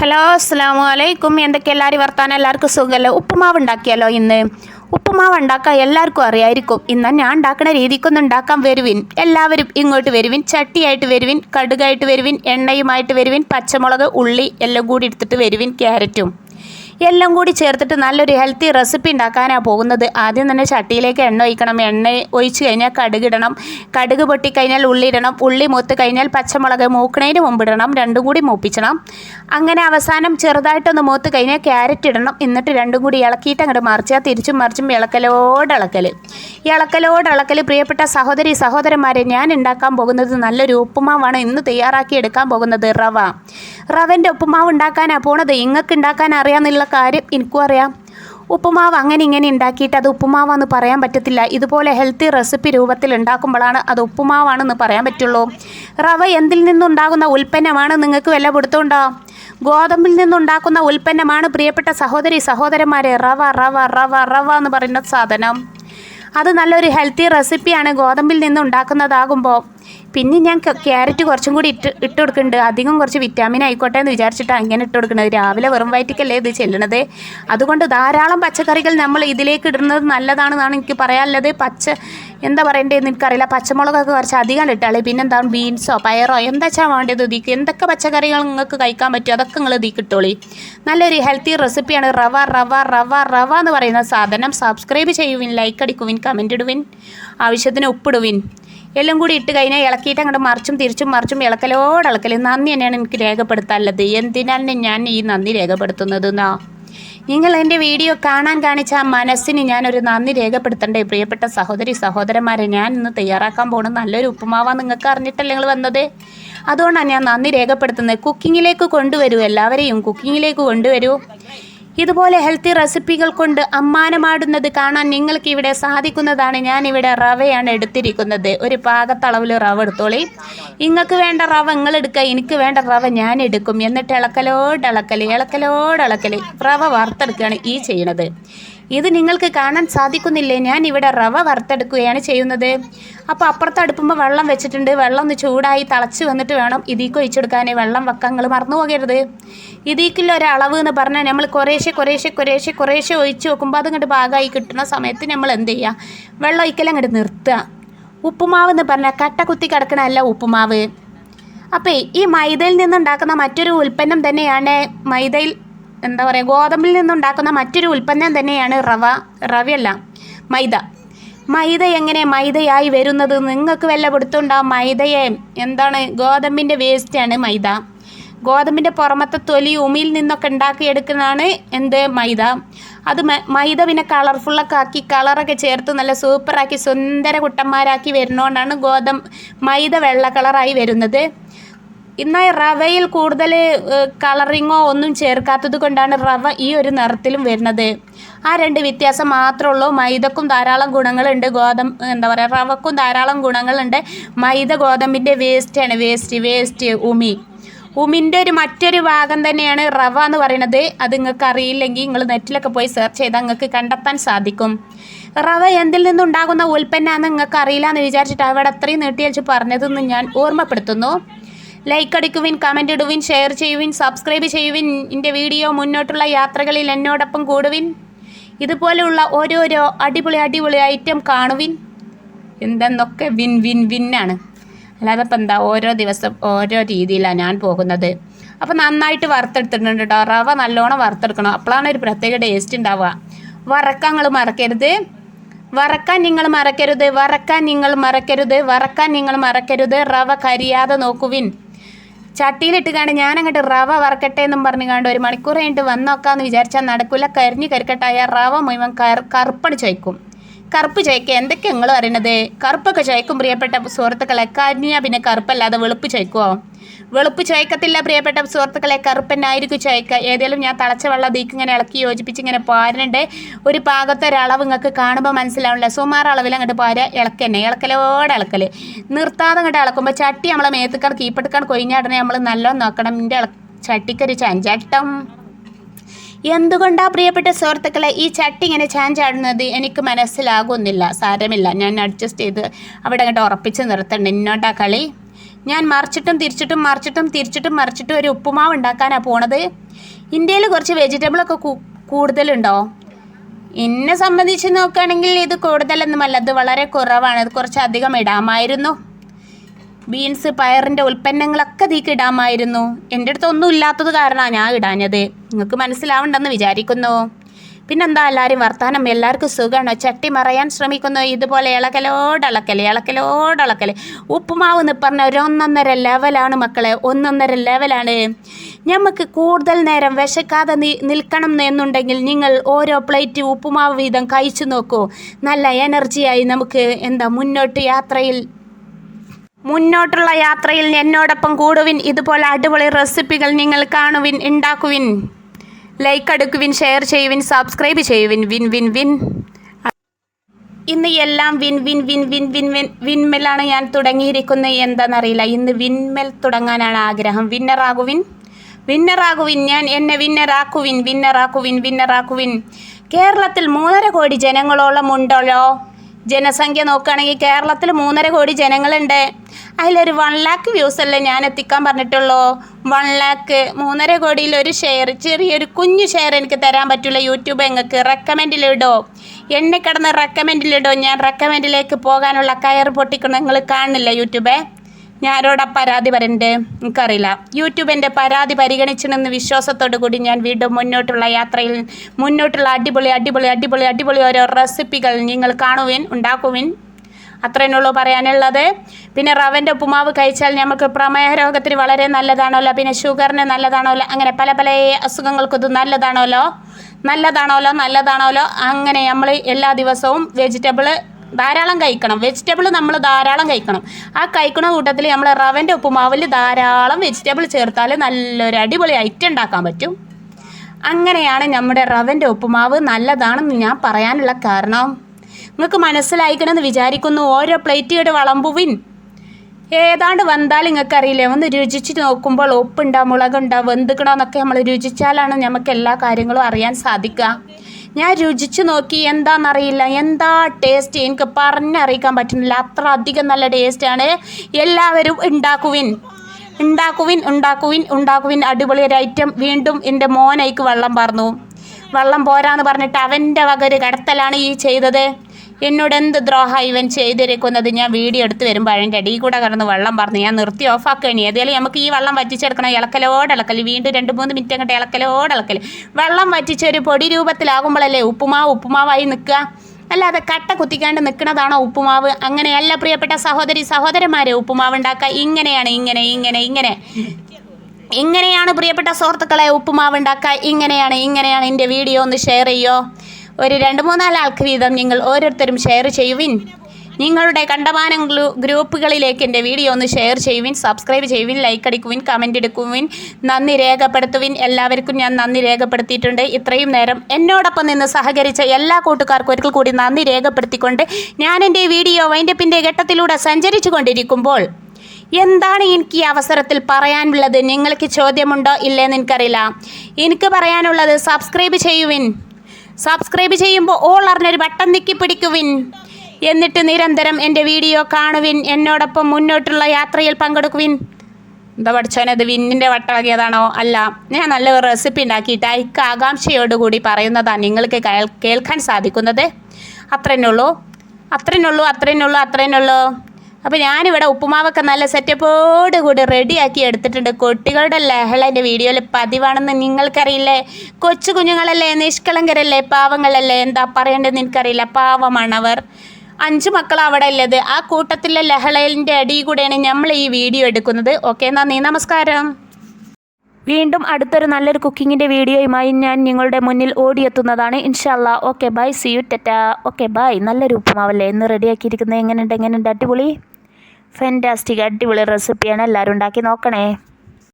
Hello അസ്സാമു അലൈക്കും എന്തൊക്കെ എല്ലാവരും വർത്താനം? എല്ലാവർക്കും സുഖമല്ലോ ഉപ്പുമാവ് ഉണ്ടാക്കിയാലോ ഇന്ന്? ഉപ്പുമാവ് ഉണ്ടാക്കാൻ എല്ലാവർക്കും അറിയായിരിക്കും. ഇന്ന് ഞാൻ ഉണ്ടാക്കുന്ന രീതിക്കൊന്ന് ഉണ്ടാക്കാൻ വരുവിൻ. എല്ലാവരും ഇങ്ങോട്ട് വരുവിൻ. ചട്ടിയായിട്ട് വരുവിൻ കടുകായിട്ട് വരുവിൻ എണ്ണയുമായിട്ട് വരുവിൻ പച്ചമുളക് ഉള്ളി എല്ലാം കൂടി എടുത്തിട്ട് വരുവിൻ ക്യാരറ്റും. എല്ലാം കൂടി ചേർത്തിട്ട് നല്ലൊരു ഹെൽത്തി റെസിപ്പി ഉണ്ടാക്കാനാണ് പോകുന്നത്. ആദ്യം തന്നെ ചട്ടിയിലേക്ക് എണ്ണ ഒഴിക്കണം. എണ്ണ ഒഴിച്ച് കഴിഞ്ഞാൽ കടുകിടണം കടുക് പൊട്ടിക്കഴിഞ്ഞാൽ ഉള്ളി ഇടണം. ഉള്ളി മൂത്ത് കഴിഞ്ഞാൽ പച്ചമുളക് മൂക്കണേന് മുമ്പ് ഇടണം. രണ്ടും കൂടി മൂപ്പിച്ചണം. അങ്ങനെ അവസാനം ചെറുതായിട്ടൊന്ന് മൂത്ത് കഴിഞ്ഞാൽ ക്യാരറ്റ് ഇടണം. എന്നിട്ട് രണ്ടും കൂടി ഇളക്കിയിട്ട് അങ്ങോട്ട് മറിച്ചാൽ തിരിച്ചും മറിച്ചും ഇളക്കലോട് ഇളക്കൽ പ്രിയപ്പെട്ട സഹോദരി സഹോദരന്മാരെ ഞാൻ ഉണ്ടാക്കാൻ പോകുന്നത് നല്ലൊരു ഉപ്പുമാവാണ് ഇന്ന് തയ്യാറാക്കി എടുക്കാൻ പോകുന്നത് റവ. റവന്റെ ഉപ്പുമാവ് ഉണ്ടാക്കാനാണ് പോണത്. ഇങ്ങക്ക് ഉണ്ടാക്കാൻ അറിയാമെന്നുള്ള കാര്യം എനിക്കും അറിയാം. ഉപ്പുമാവ് അങ്ങനെ ഇങ്ങനെ ഉണ്ടാക്കിയിട്ട് അത് ഉപ്പുമാവാന്ന് പറയാൻ പറ്റത്തില്ല. ഇതുപോലെ ഹെൽത്തി റെസിപ്പി രൂപത്തിൽ ഉണ്ടാക്കുമ്പോഴാണ് അത് ഉപ്പുമാവാണെന്ന് പറയാൻ പറ്റുള്ളൂ. റവ എന്തിൽ നിന്നുണ്ടാകുന്ന ഉൽപ്പന്നമാണ് നിങ്ങൾക്ക് വില കൊടുത്തുണ്ടോ ഗോതമ്പിൽ നിന്നുണ്ടാക്കുന്ന ഉൽപ്പന്നമാണ് പ്രിയപ്പെട്ട സഹോദരി സഹോദരന്മാരെ. റവ റവ റവ റവ എന്ന് പറയുന്ന സാധനം. അത് നല്ലൊരു ഹെൽത്തി റെസിപ്പിയാണ് ഗോതമ്പിൽ നിന്ന് ഉണ്ടാക്കുന്നതാകുമ്പോൾ. പിന്നെ ഞാൻ ക്യാരറ്റ് കുറച്ചും കൂടി ഇട്ട് ഇട്ട് കൊടുക്കുന്നുണ്ട്. അധികം കുറച്ച് വിറ്റാമിൻ ആയിക്കോട്ടെ എന്ന് വിചാരിച്ചിട്ട് അങ്ങനെ ഇട്ട് കൊടുക്കുന്നത്. രാവിലെ വെറും വയറ്റിക്കല്ലേ ഇത് ചെല്ലണത്? അതുകൊണ്ട് ധാരാളം പച്ചക്കറികൾ നമ്മൾ ഇതിലേക്ക് ഇടുന്നത് നല്ലതാണെന്നാണ് എനിക്ക് പറയാനുള്ളത്. പച്ച എന്താ പറയേണ്ടതെന്ന് എനിക്കറിയില്ല. പച്ചമുളകൊക്കെ കുറച്ച് അധികം ഇട്ടാളേ പിന്നെ എന്താണ് ബീൻസോ പയറോ എന്താ വേണ്ടത് ഇതിക്ക്? എന്തൊക്കെ പച്ചക്കറികൾ നിങ്ങൾക്ക് കഴിക്കാൻ പറ്റും? അതൊക്കെ നിങ്ങൾ ഇതിക്ക് ഇട്ടോളി. നല്ലൊരു ഹെൽത്തി റെസിപ്പിയാണ് റവ റവ റവ റവ എന്ന് പറയുന്ന സാധനം. സബ്സ്ക്രൈബ് ചെയ്യുവിൻ ലൈക്ക് അടിക്കുവിൻ കമന്റ് ഇടുവിൻ. ആവശ്യത്തിന് ഉപ്പിടുവിൻ. എല്ലാം കൂടി ഇട്ട് കഴിഞ്ഞാൽ ഇളക്കിയിട്ട് അങ്ങോട്ട് മറിച്ചും തിരിച്ചും മറിച്ചും ഇളക്കലോട് ഇളക്കൽ. നന്ദി തന്നെയാണ് എനിക്ക് രേഖപ്പെടുത്താനുള്ളത്. എന്തിനാണ് ഞാൻ ഈ നന്ദി രേഖപ്പെടുത്തുന്നത് എന്നാ നിങ്ങൾ എന്റെ വീഡിയോ കാണാൻ കാണിച്ച ആ മനസ്സിന് ഞാനൊരു നന്ദി രേഖപ്പെടുത്തണ്ടേ? പ്രിയപ്പെട്ട സഹോദരി സഹോദരന്മാരെ ഞാൻ ഇന്ന് തയ്യാറാക്കാൻ പോകുന്ന നല്ലൊരു ഉപ്പുമാവാ നിങ്ങൾക്ക് അറിഞ്ഞിട്ടല്ലേ നിങ്ങൾ വന്നത്? അതുകൊണ്ടാണ് ഞാൻ നന്ദി രേഖപ്പെടുത്തുന്നത്. കുക്കിങ്ങിലേക്ക് കൊണ്ടുവരൂ. എല്ലാവരെയും കുക്കിങ്ങിലേക്ക് കൊണ്ടുവരൂ. ഇതുപോലെ ഹെൽത്തി റെസിപ്പികൾ കൊണ്ട് അമ്മാനമാടുന്നത് കാണാൻ നിങ്ങൾക്ക് ഇവിടെ സാധിക്കുന്നതാണ്. ഞാനിവിടെ റവയാണ് എടുത്തിരിക്കുന്നത്. ഒരു പാകത്തളവിൽ റവ എടുത്തോളി. നിങ്ങൾക്ക് വേണ്ട റവ നിങ്ങൾ എടുക്കുക. എനിക്ക് വേണ്ട റവ ഞാൻ എടുക്കും. എന്നിട്ട് ഇളക്കലോട് ഇളക്കൽ ഇളക്കലോട് ഇളക്കൽ റവ വറുത്തെടുക്കുകയാണ് ഈ ചെയ്യണത്. ഇത് നിങ്ങൾക്ക് കാണാൻ സാധിക്കുന്നില്ലേ? ഞാൻ ഇവിടെ റവ വറുത്തെടുക്കുകയാണ് ചെയ്യുന്നത്. അപ്പോൾ അപ്പുറത്ത് അടുപ്പുമ്പോൾ വെള്ളം വെച്ചിട്ടുണ്ട്. വെള്ളം ഒന്ന് ചൂടായി തിളച്ച് വന്നിട്ട് വേണം ഇതിക്ക് ഒഴിച്ചെടുക്കാൻ വെള്ളം വക്കങ്ങൾ മറന്നു പോകരുത്. ഇതിക്കുള്ള ഒരളവ് എന്ന് പറഞ്ഞാൽ നമ്മൾ കുറേശ്ശെ കുറേശ്ശെ കുറേശ്ശെ കുറേശ്ശെ ഒഴിച്ച് നോക്കുമ്പോൾ അതങ്ങോട്ട് ഭാഗമായി കിട്ടുന്ന സമയത്ത് നമ്മൾ എന്ത് ചെയ്യുക വെള്ളം ഒഴിക്കൽ അങ്ങോട്ട് നിർത്തുക. ഉപ്പുമാവ് എന്ന് പറഞ്ഞാൽ കട്ട കുത്തി കിടക്കണമല്ല ഉപ്പുമാവ്. അപ്പോൾ ഈ മൈദയിൽ നിന്നുണ്ടാക്കുന്ന മറ്റൊരു ഉൽപ്പന്നം തന്നെയാണ് മൈദയിൽ എന്താ പറയുക ഗോതമ്പിൽ നിന്നുണ്ടാക്കുന്ന മറ്റൊരു ഉൽപ്പന്നം തന്നെയാണ് റവ റവയല്ല മൈദ. മൈദ എങ്ങനെ മൈദയായി വരുന്നത്? നിങ്ങൾക്ക് വല്ല പിടുത്തുണ്ടാവും മൈദയെ എന്താണ് ഗോതമ്പിന്റെ വേസ്റ്റാണ് മൈദ. ഗോതമ്പിന്റെ പുറമത്തെ തൊലി ഉമിയിൽ നിന്നൊക്കെ ഉണ്ടാക്കിയെടുക്കുന്നതാണ് എന്ത് മൈദ. അത് മൈദ പിന്നെ കളർഫുള്ളൊക്കെ ആക്കി കളറൊക്കെ ചേർത്ത് നല്ല സൂപ്പറാക്കി സുന്ദര കുട്ടന്മാരാക്കി വരുന്നതുകൊണ്ടാണ് ഗോതമ്പ് മൈദ വെള്ള കളറായി വരുന്നത്. എന്നാൽ റവയിൽ കൂടുതൽ കളറിങ്ങോ ഒന്നും ചേർക്കാത്തത് കൊണ്ടാണ് റവ ഈ ഒരു നിറത്തിലും വരുന്നത്. ആ രണ്ട് വ്യത്യാസം മാത്രമേ ഉള്ളൂ മൈദക്കും ധാരാളം ഗുണങ്ങളുണ്ട്. ഗോതമ്പ് എന്താ പറയുക റവക്കും ധാരാളം ഗുണങ്ങളുണ്ട്. മൈദ ഗോതമ്പിന്റെ വേസ്റ്റാണ്. വേസ്റ്റ് വേസ്റ്റ് ഉമി. ഉമിന്റെ ഒരു മറ്റൊരു ഭാഗം തന്നെയാണ് റവ എന്ന് പറയുന്നത്. അത് നിങ്ങൾക്ക് അറിയില്ലെങ്കിൽ നിങ്ങൾ നെറ്റിലൊക്കെ പോയി സെർച്ച് ചെയ്താൽ നിങ്ങൾക്ക് കണ്ടെത്താൻ സാധിക്കും. റവ എന്തിൽ നിന്നുണ്ടാകുന്ന ഉൽപ്പന്നമാണെന്ന് നിങ്ങൾക്ക് അറിയില്ല എന്ന് വിചാരിച്ചിട്ട് അവിടെ അത്രയും നീട്ടി വെച്ച് പറഞ്ഞതെന്ന് ഞാൻ ഓർമ്മപ്പെടുത്തുന്നു. ലൈക്ക് അടിക്കുവിൻ കമന്റ് ഇടുവിൻ ഷെയർ ചെയ്യുവിൻ സബ്സ്ക്രൈബ് ചെയ്യുവിൻ. എന്റെ വീഡിയോ മുന്നോട്ടുള്ള യാത്രകളിൽ എന്നോടൊപ്പം കൂടുവിൻ. ഇതുപോലെയുള്ള ഓരോരോ അടിപൊളി അടിപൊളി ഐറ്റം കാണുവിൻ. എന്തെന്നൊക്കെ വിൻ വിൻ വിന്നാണ് അല്ലാതെ ഇപ്പം എന്താ ഓരോ ദിവസം ഓരോ രീതിയിലാണ് ഞാൻ പോകുന്നത്. അപ്പോൾ നന്നായിട്ട് വറുത്തെടുത്തിട്ടുണ്ട് കേട്ടോ റവ നല്ലോണം വറുത്തെടുക്കണം. അപ്പോഴാണ് ഒരു പ്രത്യേക ടേസ്റ്റ് ഉണ്ടാവുക വറക്കാൻ നിങ്ങൾ മറക്കരുത്. വറക്കാൻ നിങ്ങൾ മറക്കരുത്. വറക്കാൻ നിങ്ങൾ മറക്കരുത്. വറക്കാൻ നിങ്ങൾ മറക്കരുത്. റവ കരിയാതെ നോക്കുവിൻ. ചട്ടിയിലിട്ട് കാണ്ട് ഞാൻ അങ്ങോട്ട് റവ വറക്കട്ടെ എന്നും പറഞ്ഞു കണ്ട് ഒരു മണിക്കൂർ കഴിഞ്ഞിട്ട് വന്നോക്കാന്ന് വിചാരിച്ചാൽ നടക്കില്ല കരിഞ്ഞ് കരിക്കട്ടായ റവ മുഴുവൻ കർ കറുപ്പടിച്ചു ചോയ്ക്കും. കറുപ്പ് ചോയ്ക്കുക എന്തൊക്കെ നിങ്ങൾ പറയുന്നത് കറുപ്പൊക്കെ ചേക്കും പ്രിയപ്പെട്ട സുഹൃത്തുക്കളെ. കരിഞ്ഞാൽ പിന്നെ കറുപ്പല്ലാതെ വെളുപ്പ് ചേക്കുമോ വെളുപ്പ് ചേക്കത്തില്ല പ്രിയപ്പെട്ട സുഹൃത്തുക്കളെ. കറുപ്പനായിരിക്കും ചേക്ക ഏതെങ്കിലും ഞാൻ തളച്ച വെള്ളം ദീക്ക് ഇങ്ങനെ ഇളക്കി യോജിപ്പിച്ച് ഇങ്ങനെ പാരണ്ടേ ഒരു പാകത്തെ ഒരളവ് നിങ്ങൾക്ക് കാണുമ്പോൾ മനസ്സിലാവില്ല സുമാർ അളവിൽ അങ്ങോട്ട് പാര ഇളക്കന്നെ. ഇളക്കലോടെ ഇളക്കൽ നിർത്താതെ അങ്ങോട്ട് ഇളക്കുമ്പോൾ ചട്ടി നമ്മളെ മേത്തുക്കാൻ കീപ്പെടുക്കാൻ കൊയിഞ്ഞാടനെ നമ്മൾ നല്ലോണം നോക്കണം. എന്റെ ചട്ടിക്കൊരു ചഞ്ചട്ടം. എന്തുകൊണ്ടാ പ്രിയപ്പെട്ട സുഹൃത്തുക്കളെ ഈ ചട്ടി ഇങ്ങനെ ചാഞ്ചാടുന്നത് എനിക്ക് മനസ്സിലാകുന്നില്ല. സാരമില്ല. ഞാൻ അഡ്ജസ്റ്റ് ചെയ്ത് അവിടെ അങ്ങോട്ട് ഉറപ്പിച്ച് നിർത്തണ്ട. ഇന്നോട്ടാ കളി. ഞാൻ മറിച്ചിട്ടും തിരിച്ചിട്ടും മറിച്ചിട്ടും തിരിച്ചിട്ടും മറിച്ചിട്ടും ഒരു ഉപ്പുമാവ് ഉണ്ടാക്കാനാണ് പോണത്. ഇന്ത്യയിൽ കുറച്ച് വെജിറ്റബിളൊക്കെ കൂടുതലുണ്ടോ? എന്നെ സംബന്ധിച്ച് നോക്കുകയാണെങ്കിൽ ഇത് കൂടുതലൊന്നുമല്ല. അത് വളരെ കുറവാണ്. അത് കുറച്ച് അധികം ഇടാമായിരുന്നു. ബീൻസ് പയറിന്റെ ഉൽപ്പന്നങ്ങളൊക്കെ തീക്ക് ഇടാമായിരുന്നു. എന്റെ അടുത്ത് ഒന്നും ഇല്ലാത്തത് കാരണമാണ് ഞാൻ ഇടാഞ്ഞത്. നിങ്ങൾക്ക് മനസ്സിലാവണ്ടെന്ന് വിചാരിക്കുന്നു. പിന്നെന്താ എല്ലാവരും വർത്താനം? എല്ലാവർക്കും സുഖമാണോ ചട്ടി മറയാൻ ശ്രമിക്കുന്നു. ഇതുപോലെ ഇളക്കലോടളക്കൽ ഇളക്കലോടളക്കൽ ഉപ്പുമാവ് എന്ന് പറഞ്ഞ ഒരു ഒന്നൊന്നര ലെവലാണ് മക്കളെ. ഒന്നൊന്നര ലെവലാണ്. നമുക്ക് കൂടുതൽ നേരം വിശക്കാതെ നിൽക്കണം എന്നുണ്ടെങ്കിൽ നിങ്ങൾ ഓരോ പ്ലേറ്റ് ഉപ്പുമാവ് വീതം കഴിച്ചു നോക്കൂ. നല്ല എനർജിയായി നമുക്ക് എന്താ മുന്നോട്ട് യാത്രയിൽ മുന്നോട്ടുള്ള യാത്രയിൽ എന്നോടൊപ്പം കൂടുവിൻ. ഇതുപോലെ അടിപൊളി റെസിപ്പികൾ നിങ്ങൾ കാണുവിൻ ഉണ്ടാക്കുവിൻ. ലൈക്ക് അടുക്കുവിൻ ഷെയർ ചെയ്യുവിൻ സബ്സ്ക്രൈബ് ചെയ്യുവിൻ. വിൻ വിൻ വിൻ ഇന്ന് എല്ലാം വിൻ വിൻ വിൻ വിൻ വിൻ വിൻ വിൻമെല്ലാണ് ഞാൻ തുടങ്ങിയിരിക്കുന്നത്. എന്താണെന്നറിയില്ല. ഇന്ന് വിൻമെൽ തുടങ്ങാനാണ് ആഗ്രഹം. വിന്നറാകുവിൻ വിന്നറാകുവിൻ ഞാൻ എന്നെ വിന്നറാക്കുവിൻ വിന്നറാക്കുവിൻ വിന്നറാക്കുവിൻ കേരളത്തിൽ മൂന്നര കോടി ജനങ്ങളോളം ഉണ്ടല്ലോ. ജനസംഖ്യ നോക്കുകയാണെങ്കിൽ കേരളത്തിൽ മൂന്നര കോടി ജനങ്ങളുണ്ട്. അതിലൊരു വൺ ലാക്ക് വ്യൂസ് അല്ലേ ഞാൻ എത്തിക്കാൻ പറഞ്ഞിട്ടുള്ളൂ. വൺ ലാക്ക് മൂന്നര കോടിയിൽ ഒരു ഷെയർ ചെറിയൊരു കുഞ്ഞു ഷെയർ എനിക്ക് തരാൻ പറ്റില്ല. യൂട്യൂബ് നിങ്ങൾക്ക് റെക്കമെൻഡിലിടോ എന്നെ കിടന്ന് റെക്കമെൻഡിലിടോ ഞാൻ റെക്കമെൻഡിലേക്ക് പോകാനുള്ള കയർ പൊട്ടിക്കണം നിങ്ങൾ കാണുന്നില്ല യൂട്യൂബേ. ഞാൻ ആരോടാ പരാതി വരണ്ടേ എനിക്കറിയില്ല. യൂട്യൂബ് എന്റെ പരാതി പരിഗണിച്ചെന്ന് വിശ്വാസത്തോടു കൂടി ഞാൻ വീണ്ടും മുന്നോട്ടുള്ള യാത്രയിൽ മുന്നോട്ടുള്ള അടിപൊളി അടിപൊളി അടിപൊളി അടിപൊളി ഓരോ റെസിപ്പികൾ നിങ്ങൾ കാണുവിൻ ഉണ്ടാക്കുവിൻ. അത്രേനുള്ളൂ പറയാനുള്ളത്. പിന്നെ റവന്റെ ഉപ്പുമാവ് കഴിച്ചാൽ നമുക്ക് പ്രമേഹ രോഗത്തിന് വളരെ നല്ലതാണല്ലോ. പിന്നെ ഷുഗറിന് നല്ലതാണല്ലോ. അങ്ങനെ പല പല അസുഖങ്ങൾക്കും ഇത് നല്ലതാണല്ലോ. നല്ലതാണല്ലോ നല്ലതാണല്ലോ. അങ്ങനെ നമ്മൾ എല്ലാ ദിവസവും വെജിറ്റബിൾ ധാരാളം കഴിക്കണം. വെജിറ്റബിൾ നമ്മൾ ധാരാളം കഴിക്കണം. ആ കഴിക്കണ കൂട്ടത്തിൽ നമ്മൾ റവന്റെ ഉപ്പുമാവിൽ ധാരാളം വെജിറ്റബിൾ ചേർത്താൽ നല്ലൊരു അടിപൊളി ഐറ്റം ഉണ്ടാക്കാൻ പറ്റും. അങ്ങനെയാണ് നമ്മുടെ റവന്റെ ഉപ്പുമാവ് നല്ലതാണെന്ന് ഞാൻ പറയാനുള്ള കാരണം. നിങ്ങൾക്ക് മനസ്സിലായിക്കണമെന്ന് വിചാരിക്കുന്നു. ഓരോ പ്ലേറ്റുകളുടെ വളമ്പുവിൻ ഏതാണ്ട് വന്നാൽ നിങ്ങൾക്ക് അറിയില്ല ഒന്ന് രുചിച്ച് നോക്കുമ്പോൾ ഉപ്പുണ്ടോ മുളകുണ്ടോ വെന്തുക്കണോ എന്നൊക്കെ നമ്മൾ രുചിച്ചാലാണ് നമുക്ക് എല്ലാ കാര്യങ്ങളും അറിയാൻ സാധിക്കുക. ഞാൻ രുചിച്ച് നോക്കി എന്താണെന്നറിയില്ല. എന്താ ടേസ്റ്റ് എനിക്ക് പറഞ്ഞറിയിക്കാൻ പറ്റുന്നില്ല. അത്ര അധികം നല്ല ടേസ്റ്റാണ് എല്ലാവരും ഉണ്ടാക്കുവിൻ. ഉണ്ടാക്കുവിൻ ഉണ്ടാക്കുവിൻ ഉണ്ടാക്കുവിൻ. അടിപൊളി ഒരു ഐറ്റം വീണ്ടും എന്റെ മോനയ്ക്ക് വെള്ളം പറഞ്ഞു. വെള്ളം പോരാന്ന് പറഞ്ഞിട്ട് അവന്റെ വക ഒരു കടത്തലാണ് ഈ ചെയ്തത്. എന്നോട് എന്ത് ദ്രോഹ ഇവൻ ചെയ്തിരിക്കുന്നത്? ഞാൻ വീഡിയോ എടുത്ത് വരും അതിന്റെ അടിയിൽ കൂടെ കിടന്ന് വെള്ളം പറഞ്ഞു ഞാൻ നിർത്തി ഓഫാക്കണി ഏതായാലും നമുക്ക് ഈ വെള്ളം വറ്റിച്ചെടുക്കണം. ഇളക്കലോട് ഇളക്കൽ വീണ്ടും രണ്ട് മൂന്ന് മിനിറ്റ് അങ്ങോട്ട് ഇളക്കലോട് ഇളക്കൽ വെള്ളം വറ്റിച്ച് ഒരു പൊടി രൂപത്തിലാകുമ്പോഴല്ലേ ഉപ്പുമാവ് ഉപ്പുമാവായി നിൽക്കുക? അല്ലാതെ കട്ട കുത്തിക്കാണ്ട് നിൽക്കുന്നതാണോ ഉപ്പുമാവ്? അങ്ങനെയല്ല പ്രിയപ്പെട്ട സഹോദരി സഹോദരന്മാരെ ഉപ്പുമാവ് ഉണ്ടാക്കുക. ഇങ്ങനെയാണ് ഇങ്ങനെ ഇങ്ങനെ ഇങ്ങനെ. ഇങ്ങനെയാണ് പ്രിയപ്പെട്ട സുഹൃത്തുക്കളെ ഉപ്പുമാവ് ഉണ്ടാക്കുക. ഇങ്ങനെയാണ് ഇങ്ങനെയാണ് എന്റെ വീഡിയോ. ഒന്ന് ഷെയർ ചെയ്യോ? ഒരു രണ്ട് മൂന്നാൽ ആൾക്ക് വീതം നിങ്ങൾ ഓരോരുത്തരും ഷെയർ ചെയ്യുവിൻ. നിങ്ങളുടെ കണ്ടമാനം ഗ്രൂ ഗ്രൂപ്പുകളിലേക്ക് എന്റെ വീഡിയോ ഒന്ന് ഷെയർ ചെയ്യുവിൻ സബ്സ്ക്രൈബ് ചെയ്യുവിൻ ലൈക്ക് അടിക്കുവിൻ കമന്റ് എടുക്കുവിൻ നന്ദി രേഖപ്പെടുത്തുവിൻ. എല്ലാവർക്കും ഞാൻ നന്ദി രേഖപ്പെടുത്തിയിട്ടുണ്ട്. ഇത്രയും നേരം എന്നോടൊപ്പം നിന്ന് സഹകരിച്ച എല്ലാ കൂട്ടുകാർക്കും ഒരിക്കൽ കൂടി നന്ദി രേഖപ്പെടുത്തിക്കൊണ്ട് ഞാൻ എന്റെ വീഡിയോ വൈൻഡപ്പിന്റെ ഘട്ടത്തിലൂടെ സഞ്ചരിച്ചു കൊണ്ടിരിക്കുമ്പോൾ എന്താണ് എനിക്ക് ഈ അവസരത്തിൽ പറയാനുള്ളത്? നിങ്ങൾക്ക് ചോദ്യമുണ്ടോ? ഇല്ലേന്ന് എനിക്കറിയില്ല. എനിക്ക് പറയാനുള്ളത് സബ്സ്ക്രൈബ് ചെയ്യുവിൻ. സബ്സ്ക്രൈബ് ചെയ്യുമ്പോൾ ഓൾ അറിഞ്ഞൊരു ബട്ടൺ നിക്കി പിടിക്കുവിൻ. എന്നിട്ട് നിരന്തരം എന്റെ വീഡിയോ കാണുവിൻ. എന്നോടൊപ്പം മുന്നോട്ടുള്ള യാത്രയിൽ പങ്കെടുക്കുവിൻ. എന്താ പഠിച്ചോനത് വിന്നിന്റെ വട്ടളകിയതാണോ അല്ല ഞാൻ നല്ല റെസിപ്പി ഉണ്ടാക്കിയിട്ട് അയക്ക് ആകാംക്ഷയോടുകൂടി പറയുന്നതാണ് നിങ്ങൾക്ക് കേൾ- കേൾക്കാൻ സാധിക്കുന്നത്. അത്രേനുള്ളൂ അത്രേനുള്ളൂ അത്രേനുള്ളൂ അത്രേനുള്ളൂ അപ്പോൾ ഞാനിവിടെ ഉപ്പുമാവൊക്കെ നല്ല സെറ്റപ്പോട് കൂടി റെഡിയാക്കി എടുത്തിട്ടുണ്ട്. കുട്ടികളുടെ ലഹള എന്റെ വീഡിയോയിൽ പതിവാണെന്ന് നിങ്ങൾക്കറിയില്ലേ? കൊച്ചു കുഞ്ഞുങ്ങളല്ലേ നിഷ്കളങ്കരല്ലേ പാവങ്ങളല്ലേ? എന്താ പറയേണ്ടതെന്ന് എനിക്കറിയില്ല പാവമാണവർ. അഞ്ച് മക്കൾ അവിടെ ഉള്ളത്. ആ കൂട്ടത്തിലെ ലഹളയിന്റെ അടി കൂടെയാണ് നമ്മൾ ഈ വീഡിയോ എടുക്കുന്നത്. ഓക്കെ നന്ദി നമസ്കാരം. വീണ്ടും അടുത്തൊരു നല്ലൊരു കുക്കിങ്ങിന്റെ വീഡിയോയുമായി ഞാൻ നിങ്ങളുടെ മുന്നിൽ ഓടിയെത്തുന്നതാണ്. ഇൻഷാല്ല. Okay bye. C you ടെറ്റ. Okay bye. നല്ലൊരു ഉപ്പുമാവല്ലേ? ഇന്ന് റെഡിയാക്കിയിരിക്കുന്നത് എങ്ങനെയുണ്ട്? എങ്ങനെയുണ്ട്? അടിപൊളി? ഫെന്റാസ്റ്റിക് അടിപൊളി റെസിപ്പിയാണ് എല്ലാവരും ഉണ്ടാക്കി നോക്കണേ.